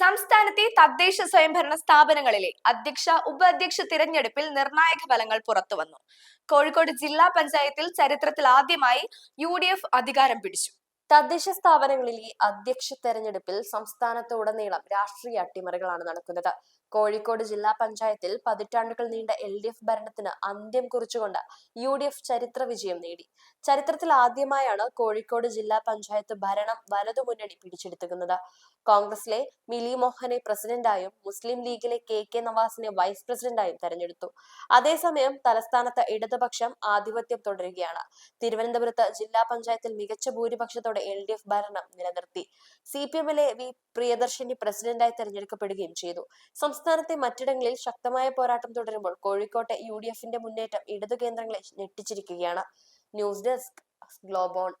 സംസ്ഥാനത്തെ തദ്ദേശ സ്വയംഭരണ സ്ഥാപനങ്ങളിലെ അധ്യക്ഷ ഉപാധ്യക്ഷ തിരഞ്ഞെടുപ്പിൽ നിർണായക ഫലങ്ങൾ പുറത്തുവന്നു. കോഴിക്കോട് ജില്ലാ പഞ്ചായത്തിൽ ചരിത്രത്തിൽ ആദ്യമായി യു അധികാരം പിടിച്ചു. തദ്ദേശ സ്ഥാപനങ്ങളിലെ അധ്യക്ഷ തെരഞ്ഞെടുപ്പിൽ സംസ്ഥാനത്തുടനീളം രാഷ്ട്രീയ അട്ടിമറികളാണ് നടക്കുന്നത്. കോഴിക്കോട് ജില്ലാ പഞ്ചായത്തിൽ പതിറ്റാണ്ടുകൾ നീണ്ട എൽ ഡി എഫ് ഭരണത്തിന് അന്ത്യം കുറിച്ചുകൊണ്ട് യു ഡി എഫ് ചരിത്ര വിജയം നേടി. ചരിത്രത്തിൽ ആദ്യമായാണ് കോഴിക്കോട് ജില്ലാ പഞ്ചായത്ത് ഭരണം വലതുമുന്നണി പിടിച്ചെടുത്തിരിക്കുന്നത്. കോൺഗ്രസിലെ മിലി മോഹനെ പ്രസിഡന്റായും മുസ്ലിം ലീഗിലെ കെ കെ നവാസിനെ വൈസ് പ്രസിഡന്റായും തെരഞ്ഞെടുത്തു. അതേസമയം തലസ്ഥാനത്ത് ഇടതുപക്ഷം ആധിപത്യം തുടരുകയാണ്. തിരുവനന്തപുരത്ത് ജില്ലാ പഞ്ചായത്തിൽ മികച്ച ഭൂരിപക്ഷത്തോടെ എൽ ഡി എഫ് ഭരണം നിലനിർത്തി. സി പി എമ്മിലെ വി പ്രിയദർശിനി പ്രസിഡന്റായി തെരഞ്ഞെടുക്കപ്പെടുകയും ചെയ്തു. സംസ്ഥാനത്തെ മറ്റിടങ്ങളിൽ ശക്തമായ പോരാട്ടം തുടരുമ്പോൾ കോഴിക്കോട്ടെ യു ഡി എഫിന്റെ മുന്നേറ്റം ഇടതു കേന്ദ്രങ്ങളെ ഞെട്ടിച്ചിരിക്കുകയാണ്. News desk ഗ്ലോബോൺ